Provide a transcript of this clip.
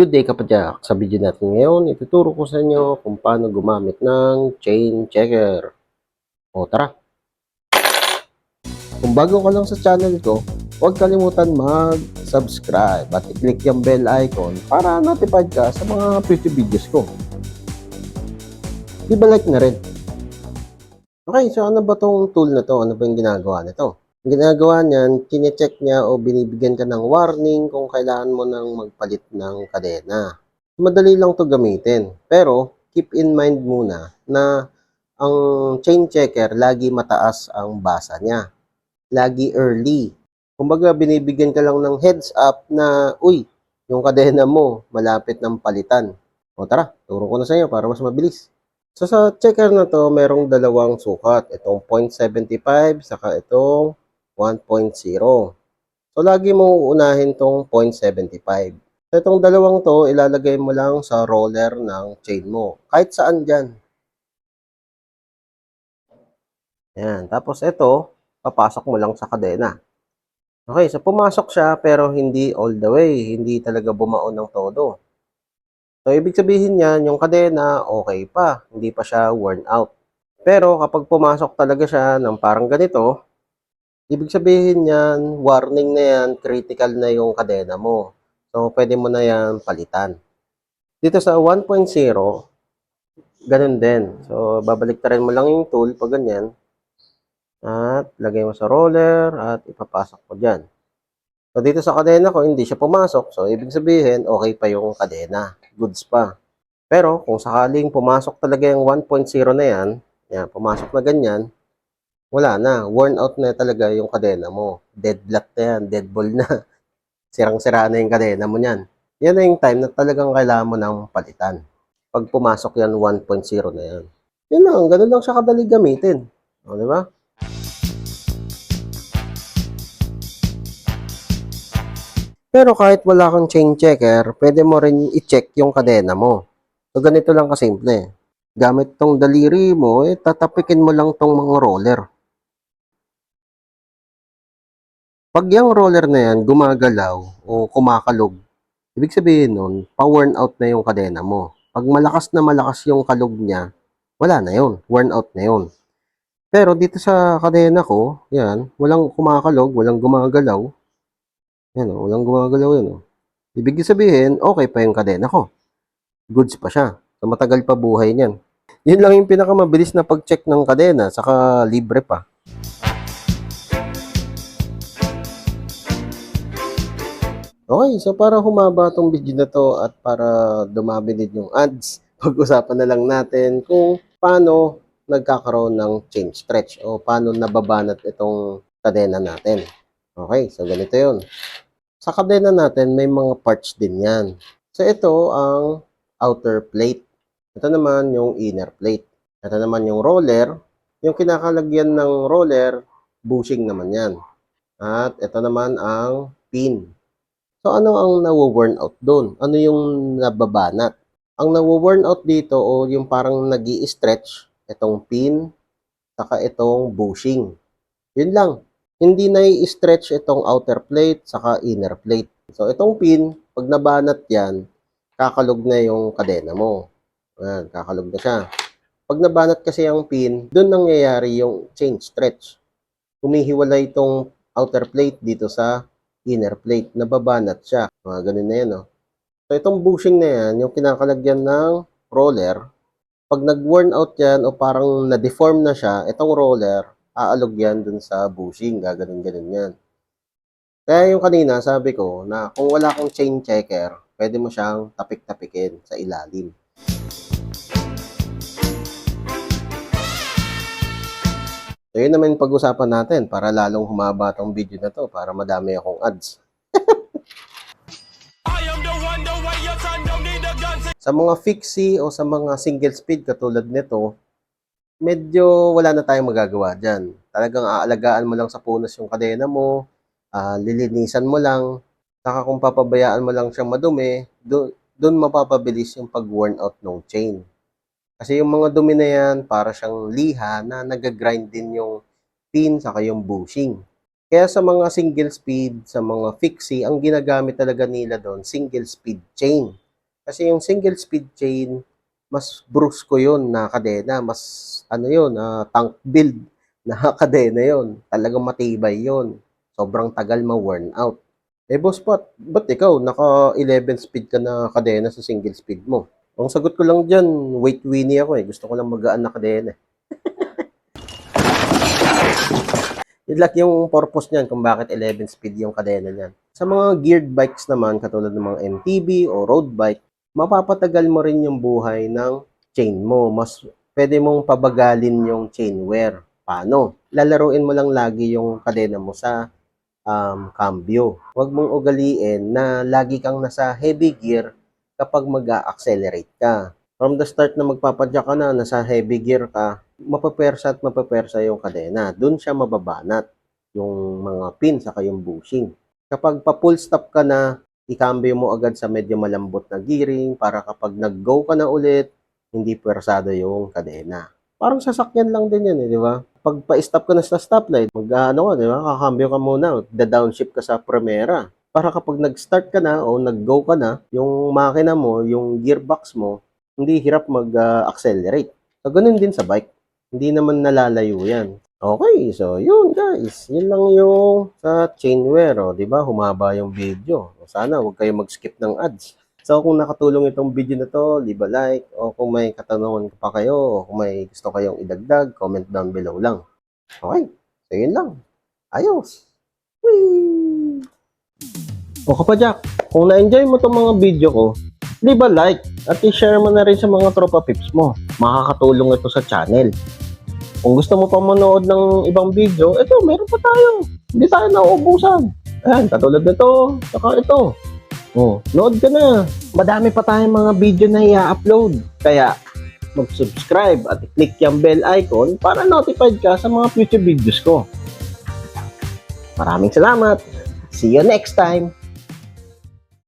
Good day kapadyak! Sa video natin ngayon, ituturo ko sa inyo kung paano gumamit ng chain checker. O tara! Kung bago ka lang sa channel ko, huwag kalimutan mag-subscribe at i-click yung bell icon para notified ka sa mga future videos ko. Di ba like na rin? Okay, so ano ba tong tool na to? Ano ba yung ginagawa nito? Ang ginagawa niyan, kine-check niya o binibigyan ka ng warning kung kailangan mo nang magpalit ng kadena. Madali lang to gamitin. Pero, keep in mind muna na ang chain checker, lagi mataas ang basa niya. Lagi early. Kumbaga, binibigyan ka lang ng heads up na, uy, yung kadena mo, malapit ng palitan. O tara, turo ko na sa inyo para mas mabilis. So sa checker na to, merong dalawang sukat. Itong 0.75, saka itong 1.0. So, lagi mo uunahin tong 0.75. So, itong dalawang to, ilalagay mo lang sa roller ng chain mo. Kahit saan dyan. Yan. Tapos ito, papasok mo lang sa kadena. Okay, so pumasok siya pero hindi all the way. Hindi talaga bumaon ng todo. So, ibig sabihin yan, yung kadena, okay pa. Hindi pa siya worn out. Pero kapag pumasok talaga siya ng parang ganito, Ibig sabihin yan, warning na yan, critical na yung kadena mo. So, pwede mo na yan palitan. Dito sa 1.0, ganun din. So, babalik rin mo lang yung tool pag ganyan. At lagay mo sa roller at ipapasok mo dyan. So, dito sa kadena ko, hindi siya pumasok. So, ibig sabihin, okay pa yung kadena. Goods pa. Pero, kung sakaling pumasok talaga yung 1.0 na yan, yan, pumasok na ganyan, wala na. Worn out na talaga yung kadena mo. Dead block na yan. Dead ball na. Sirang-sira na yung kadena mo niyan. Yan na yung time na talagang kailangan mo ng palitan. Pag pumasok yan, 1.0 na yan. Yan lang. Ganun lang siya kadali gamitin. O, di ba? Pero kahit wala kang chain checker, pwede mo rin i-check yung kadena mo. So, ganito lang kasimple. Gamit tong daliri mo, eh, tatapikin mo lang tong mga roller. Pag yung roller na yan gumagalaw o kumakalog, ibig sabihin nun, pa-worn out na yung kadena mo. Pag malakas na malakas yung kalog niya, wala na yun. Worn out na yun. Pero dito sa kadena ko, yan, walang kumakalog, walang gumagalaw. Yan o, walang gumagalaw yun o. Ibig sabihin, okay pa yung kadena ko. Goods pa siya. So, matagal pa buhay niyan. Yun lang yung pinakamabilis na pag-check ng kadena, saka libre pa. Okay, so para humaba tong video na to at para dumami din yung ads, pag-usapan na lang natin kung paano nagkakaroon ng chain stretch o paano nababanat itong kadena natin. Okay, so ganito yun. Sa kadena natin, may mga parts din yan. So ito ang outer plate. Ito naman yung inner plate. Ito naman yung roller. Yung kinakalagyan ng roller, bushing naman yan. At ito naman ang pin. So ano ang nawo-worn out doon? Ano yung nababanat? Ang nawo-worn out dito o yung parang nag stretch itong pin, saka itong bushing. Yun lang. Hindi na i-stretch itong outer plate, saka inner plate. So itong pin, pag nabanat yan, kakalog na yung kadena mo. Ayan, kakalog na siya. Pag nabanat kasi yung pin, doon nangyayari yung chain stretch. Humihiwalay itong outer plate dito sa inner plate. Nababanat siya. Mga ganun na yan, no? So, itong bushing na yan, yung kinakalagyan ng roller, pag nag-worn out yan o parang na-deform na siya, itong roller, aalog yan dun sa bushing. Gaganon-ganon yan. Kaya yung kanina, sabi ko na kung wala kang chain checker, pwede mo siyang tapik-tapikin sa ilalim. So, yun naman yung pag-usapan natin para lalong humaba tong video na to para madami akong ads. Sa mga fixie o sa mga single speed katulad nito, medyo wala na tayong magagawa dyan. Talagang aalagaan mo lang sa punas yung kadena mo, ah, lilinisan mo lang, saka kung papabayaan mo lang siyang madumi, do- doon mapapabilis yung pag-worn out ng chain. Kasi yung mga dumi na yan, para siyang liha na nag-grind din yung pin saka yung bushing. Kaya sa mga single speed, sa mga fixie, ang ginagamit talaga nila doon, single speed chain. Kasi yung single speed chain, mas brusko yun na kadena. Mas, ano yun, ah, tank build na kadena yun. Talagang matibay yun. Sobrang tagal ma-worn out. Eh, boss Pat, ba't ikaw, naka 11 speed ka na kadena sa single speed mo? Ang sagot ko lang dyan, weight weenie ako eh. Gusto ko lang magaan na kadena. Yun lang yung purpose niyan kung bakit 11 speed yung kadena niyan. Sa mga geared bikes naman, katulad ng mga MTB o road bike, mapapatagal mo rin yung buhay ng chain mo. Mas pwede mong pabagalin yung chain wear. Paano? Lalaruin mo lang lagi yung kadena mo sa um, cambio. Huwag mong ugaliin na lagi kang nasa heavy gear kapag mag accelerate ka. From the start na magpapadyak ka na, nasa heavy gear ka, mapapersa at mapapersa yung kadena. Doon siya mababanat yung mga pin saka yung bushing. Kapag pa full stop ka na, ikambyo mo agad sa medyo malambot na gearing para kapag nag-go ka na ulit, hindi persado yung kadena. Parang sasakyan lang din yan eh, di ba? Pag pa-stop ka na sa stoplight, mag ano ka, di ba? Kakambyo ka muna, da-downshift ka sa Primera. Para kapag nag-start ka na o nag-go ka na, yung makina mo, yung gearbox mo, hindi hirap mag-accelerate. So, ganun din sa bike. Hindi naman nalalayo yan. Okay, so yun guys. Yun lang yung sa chain wear, oh, 'di ba? Humaba yung video. Sana huwag kayo mag-skip ng ads. So kung nakatulong itong video na to, leave a like o kung may katanungan pa kayo o kung may gusto kayong idagdag, comment down below lang. Okay, so yun lang. Ayos. Whee! O kapadyak, kung na-enjoy mo itong mga video ko, leave a like at i-share mo na rin sa mga tropa pips mo. Makakatulong ito sa channel. Kung gusto mo pa manood ng ibang video, ito, meron pa tayo. Hindi tayo nauubusan. Ayan, katulad nito, saka ito. Oh, nood ka na. Madami pa tayong mga video na i-upload. Kaya, mag-subscribe at click yung bell icon para notified ka sa mga future videos ko. Maraming salamat. See you next time.